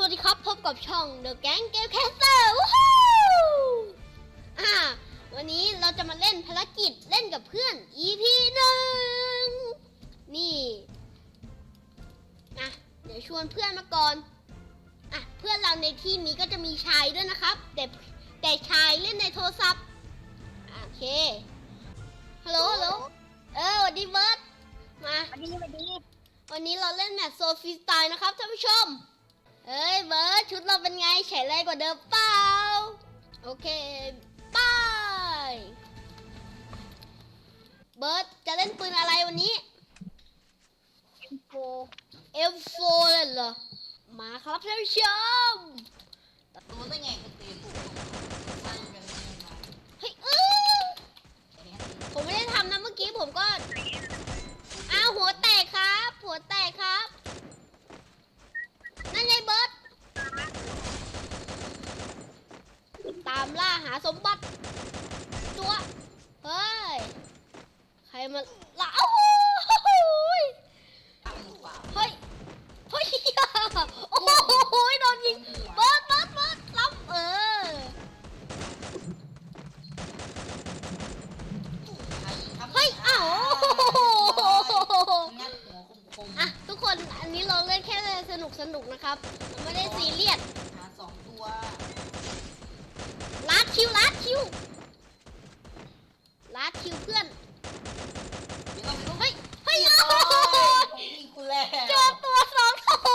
สวัสดีครับ พบกับช่อง The Gang Game Caster วู้ฮู้อ่า วันนี้เราจะมาเล่นภารกิจเล่นกับเพื่อน EP หนึ่งนี่อะเดี๋ยวชวนเพื่อนมาก่อนอะเพื่อนเราในที่นี้ก็จะมีชายด้วยนะครับ แต่แต่ชายเล่นในโทรศัพท์อะโอเคฮัลโหลฮัลโหลเออสวัสดีเบิร์ดมาวันนี้วันนี้วันนี้เราเล่นแมตช์โซฟีสไตล์นะครับท่านผู้ชม เอ้ยเบิร์ดชุดเราเป็นไงใช้ไรกว่าเดิมเปล่า โอเคไปเบิร์ดจะเล่นปืนอะไรวันนี้เอ็มโฟ M4 เลยเหรอ มาครับท่านผู้ชมรู้ได้ไงกูตีถูกใส่กันยังไงเฮ้ยเออผมไม่ได้ทำนะเมื่อกี้ผมก็อ้าวหัวแตกครับ หัวแตกครับ นั่นไงเบิร์ด ตามล่าหาสมบัติตัวเฮ้ย ใครมาล่าโอ้โหเฮ้ย เฮ้ย โอ้โหโดนยิงเบิร์ดเบิร์ดเบิร์ดรับเออเฮ้ยอ้าวอะทุกคนอันนี้เราเล่นแค่สนุกสนุกนะครับ ไม่ได้ซีเรียสหาสองตัว ลัดคิวลัดคิวลัดคิวเพื่อนเดี๋ยวเราไปดูเฮ้ยเฮ้ยเรียบโอ้ร้โหอยผมยิงกูแล้วเจอตัวสองโอ้โห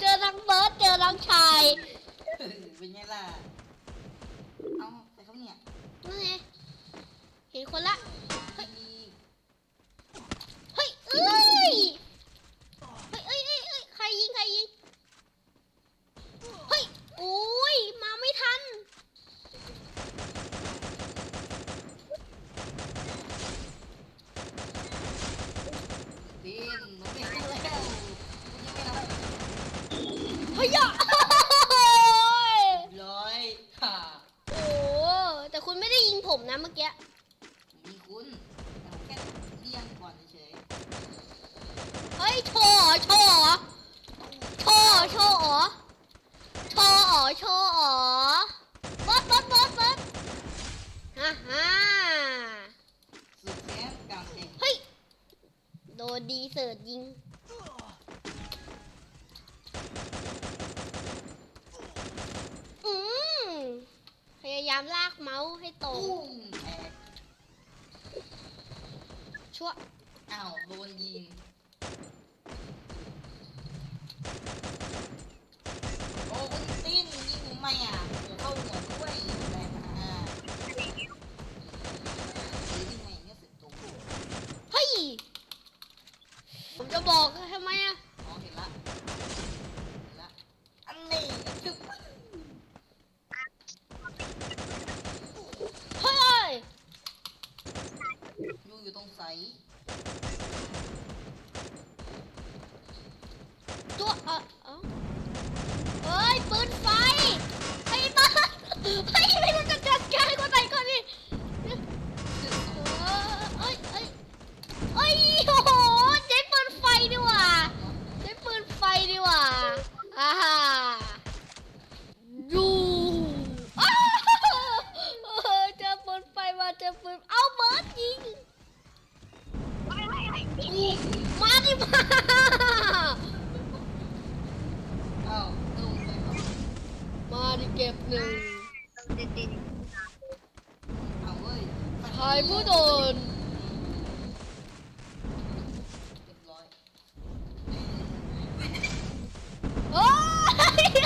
เจอทั้งเบิร์ดเจอทั้งชายเป็นไงล่ะ เอาไปเขาเนี่ยนั่นไงเห็นคนละ มี เฮ้ยเอ้ย เฮ้ยเอ้ยเอ้ยเอ้ยใครยิง ใครยิง เฮ้ยโอ้ย มาไม่ทัน ดินหนูไม่รู้แล้วกูยังไม่เอา เฮ้ยอะโเรียบร้อยค่ะอ้แต่คุณไม่ได้ยิงผมนะเมื่อกี้ผมมีคุณแต่ผมแค่เลี่ยงก่อนเฉยเฮ้ยโชว์เหรอโชว์เหรอโชว์เหรอโชว์เหรอโชว์เหรอโชว์เหรอบอสบอสบอสบอสฮ่าฮ่าๆสุดแค้นกลางแข่งเฮ้ย โดนดีเสิร์ตยิง อืมพยายามลากเมาส์ให้ตรงตุ้มแตกชั่วอ้าวโดนยิง โอ้คุณติ้นยิงผมไหมอะ ไหว ยชายผู้โดนเรียบร้อยโอ้ย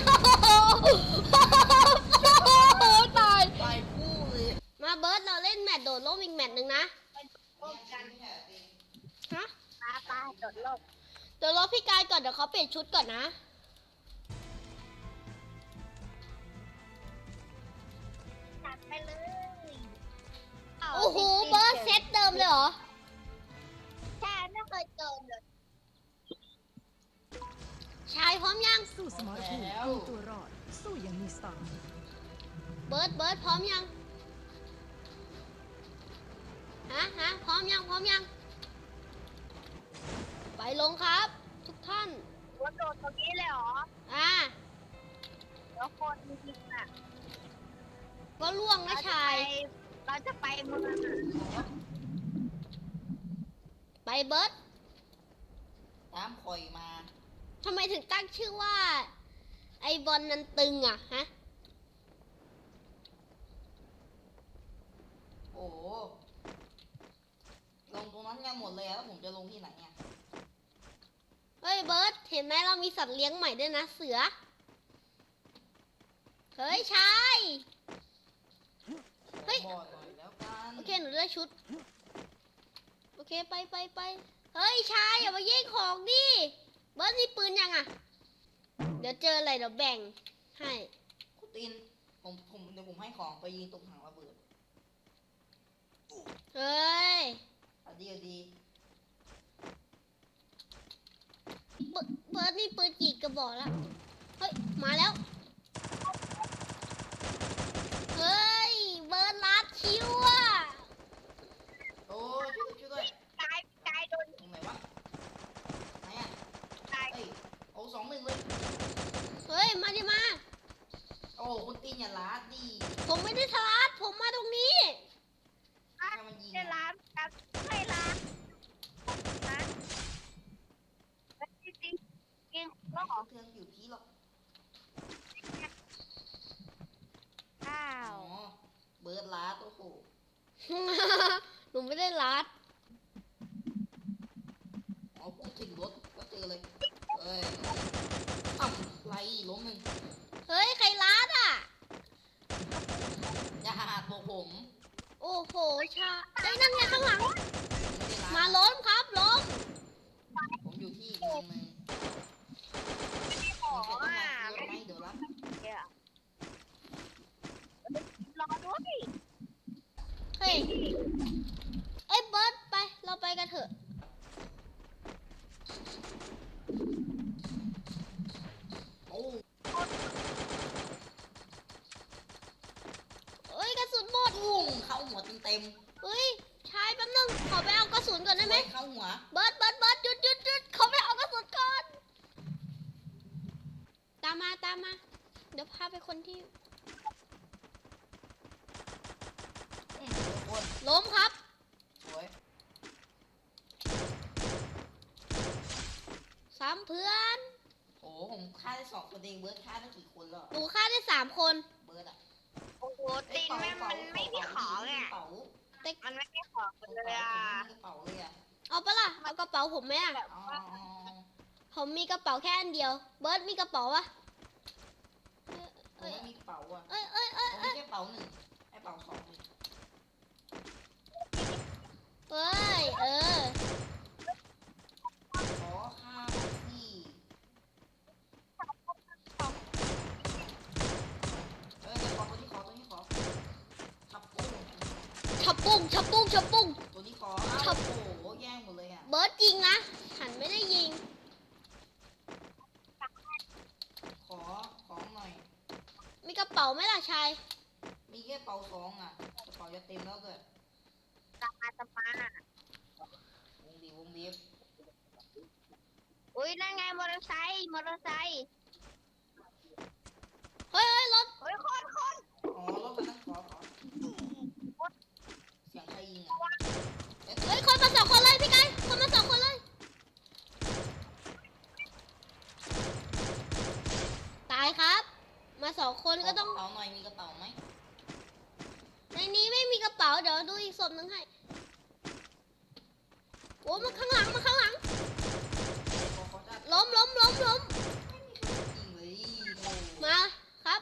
โอ้โหตาย ไปคู่เลยมาเบิร์ดเราเล่นแมตช์โดดร่มอีกแมตช์หนึ่งนะ ป้องกันฮะปลาปลาโดดลบเดี๋ยวรอพี่กายก่อนเดี๋ยวเขาเปลี่ยนชุดก่อนนะ ตัดไปเลย โอ้โหเบิร์ดเซตเติมเลยเหรอ ใช่ไม่เคยเติมเลย ชายพร้อมยัง สู้สมรภูมิตัวรอด สู้ยังมีสไตล์เบิร์ดเบิร์ดพร้อมยัง ฮะฮะพร้อมยัง พร้อมยัง ไปลงครับ ทุกท่านวัดโดนตรงนี้เลยเหรอ อ่า แล้วคนจริงๆอะก็ล่วงนะชาย เราจะไปเมืองไปเบิร์ดตามคอยมาทำไมถึงตั้งชื่อว่า ไอบอลนันตึงอะฮะ โอ้โหลงตรงนั้นกันหมดเลยอะแล้วผมจะลงที่ไหนอะเฮ้ยเบิร์ดเห็นไหมเรามีสัตว์เลี้ยงใหม่ด้วยนะเสือ เฮ้ยชาย เฮ้ยขอบอก หน่อยแล้วกันโอเคหนูได้ชุด โอเคไปไปไปเฮ้ยชายอย่ามาแย่งของดิเบิร์ดมีปืนยังอะ เดี๋ยวเจออะไรเดี๋ยวแบ่งให้คุณตีนผมผมเดี๋ยวผมให้ของไปยิงตรงถังระเบิดเฮ้ยอะดีอะดีเบิร์ดเบิร์ดมีปืนกี่กระบอกแล้วเฮ้ยมาแล้ว เฮ้ย เบิร์ดลัดคิวอะ โอ้ช่วยด้วยช่วยด้วย กายกายโดน ตรงไหนวะไหนอะ กาย เอ้ยโอ้สองหนึ่งเลย เฮ้ย มาดิมา โอ้คุณตีนอย่าลาดดิผมไม่ได้ทลัดผมมาตรงนี้ ให้มันยิงได้อะร้านครับไม่ร้านนะจริงๆจริงไม่ของเทืองอยู่ที่หรอกอ้าอ๋อวเบิร์ดลาดโอ้โหหนูไม่ได้ลัด อ๋อพูดถึงรถก็เจอเลยเอ้ยอ้าวไร ล้มหนึ่งเฮ้ย ใครลัดอะ อย่าหาตัวผมโอ้โห ชาเฮ้ยนั่นไงข้างหลัง ไม่ได้ลามาดล้มครับล้มผมอยู่ที่อีกเมืองหนึ่งขอมีใครต้องอะมาเพื่อไหมเดี๋ยวรับรอด้วยเฮ้ย เอ้ยเบิร์ดไป เราไปกันเถอะ โอ้ เอ้ยกระสุนหมด ปุ้งเข้าหัวเต็ม เฮ้ยชายแป๊บนึง ขอไปเอากระสุนก่อน ๆ ได้ไหม เข้าหัว เบิร์ดเบิร์ดเบิร์ดหยุดหยุดหยุดขอไปเอากระสุนก่อน ตามมาตามมา เดี๋ยวพาไปคนที่ อืมทุกคนล้มครับ สวยสามเพื่อน โอ้ผมฆ่าได้สองคนเองเบิร์ดฆ่าได้กี่คนแล้วหนูฆ่าได้สามคน เบิร์ดอะโอ้โหตีนแม่งมันไม่มีของอะกระเป๋ามันไม่มีของเลยอะ เป๋าเลยอะเอาปะล่ะ เอากระเป๋าผมไหมอะอ๋อผมมีกระเป๋าแค่อันเดียว เบิร์ดมีกระเป๋าปะ เอ้ยไม่มีกระเป๋าอะเอ้ยเอ้ยเอ้ยผมเอ้มียแค่กระเป๋าหนึ่งไอ้กระเป๋าสองเลยเอ้ยเออ ขอข้าวที่เอ้ยขอตัวนี้ขอตัวนี้ขอทับปุ้งชับปุ้งชับปุ้งชับปุ้ง ตัวนี้ขออ้าวทับโอ้โหแย่งหมดเลยอะเบิร์ดยิงนะ ฉันไม่ได้ยิง ขอของหน่อย มีกระเป๋าไหมล่ะ ชายมีแค่เป๋าสองอะกระเป๋าจะเต็มแล้วเกิดตามมาตามมาวงดีวงเดียบอุ้ยนั่นไงมอเตอร์ไซค์มอเตอร์ไซค์เฮ้ยเฮ้ยรถเฮ้ยคนคนอ๋อรถคันนั้นขอขอเสียงใครยิงอะเอ๊ะ เฮ้ย คนมาสองคนเลยพี่ไก่คนมาสองคนเลย ตายครับ มาสองคนก็ต้อง กระเป๋าหน่อยมีกระเป๋าไหม ในนี้ไม่มีกระ เป๋าเดี๋ยวดูอีกศพหนึงให้ โอ้มาข้างหลังมาข้างหลังขอขอจะล้มล้มล้มล้มยิงเลยโอ้มาครับ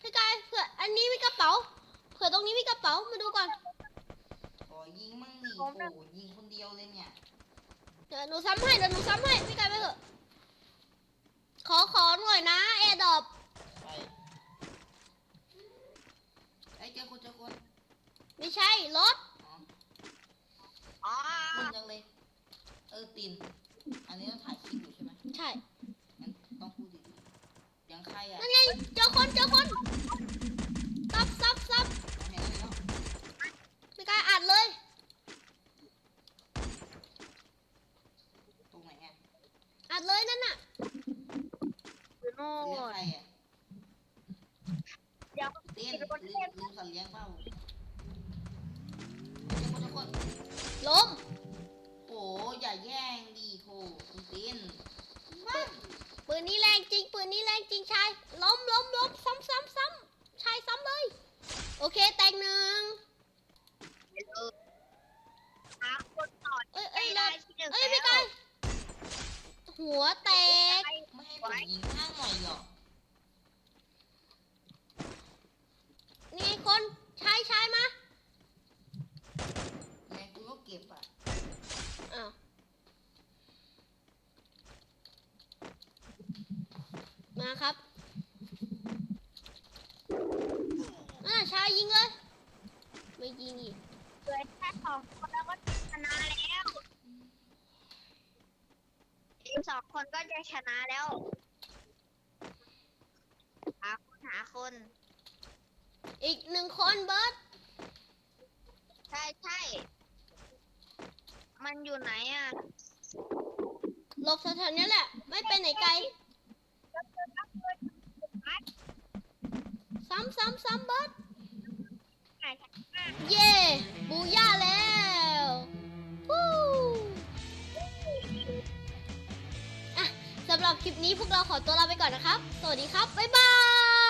พี่กายเผื่ออันนี้มีกระเป๋า เผื่อตรงนี้มีกระเป๋ามาดูก่อนขอยิงมั่งดิโอ้โหยิงคนเดียวเลยเนี่ย เดี๋ยวหนูซ้ำให้เดี๋ยวหนูซ้ำให้พี่กายไปเถอะ ขอขอหน่อยนะแอร์ดรอปไปไอ้ยเจอคนเจอคน ไม่ใช่รถอ๋อมึนจังเลย เออตีน อันนี้ต้องถ่ายคลิปอยู่ใช่ไหมใช่ งั้นต้องพูดดีๆยังใครอะ นั่นไงเจอคนเจอคนซับซับซับ เห็นแล้ว พี่กายอัดเลย ตรงไหนอะ อัดเลยนั่นน่ะ อยู่โน่ เรียก น ใครอะ ดี๋ยว เต้นลืมลืมสัตว์เลี้ยงเปล่าทุกค นทุกคนล้มโอ้อย่าแย่งดีโถคุณเต้นปืนนี้แรงจริง ปืนนี้แรงจริงชาย ล้มล้มล้มซ้ำซ้ำซ้ำชายซ้ำเลย โอเค แตกหนึ่งหาคนต่อเอ้ยไปเอ้ยได้เราที่หนึ่งเอ้ยแล้พี่วกายหัวแตก ไม่ให้ผมยิงข้างหน่อยเหรอ นี่ไงคน ชายชายมา แม่กูก็เก็บอะ อ้าว มาครับอ่าชายยิงเลย ไม่ยิงอีก เหลือแค่สองคนแล้วก็ชนะแล้วอีกสองคนก็จะชนะแล้ว หาคนหาคน อีกหนึ่งคนเบิร์ตใช่ใช่ มันอยู่ไหนอะหลบแถวๆนี้แหละ ไม่ไปไหนไกล ซ้ำซ้ำซ้ำเบิร์ต เย่บูย่าแล้ววู้อะสำหรับคลิปนี้พวกเราขอตัวลาไปก่อนนะครับ สวัสดีครับ บ๊ายบาย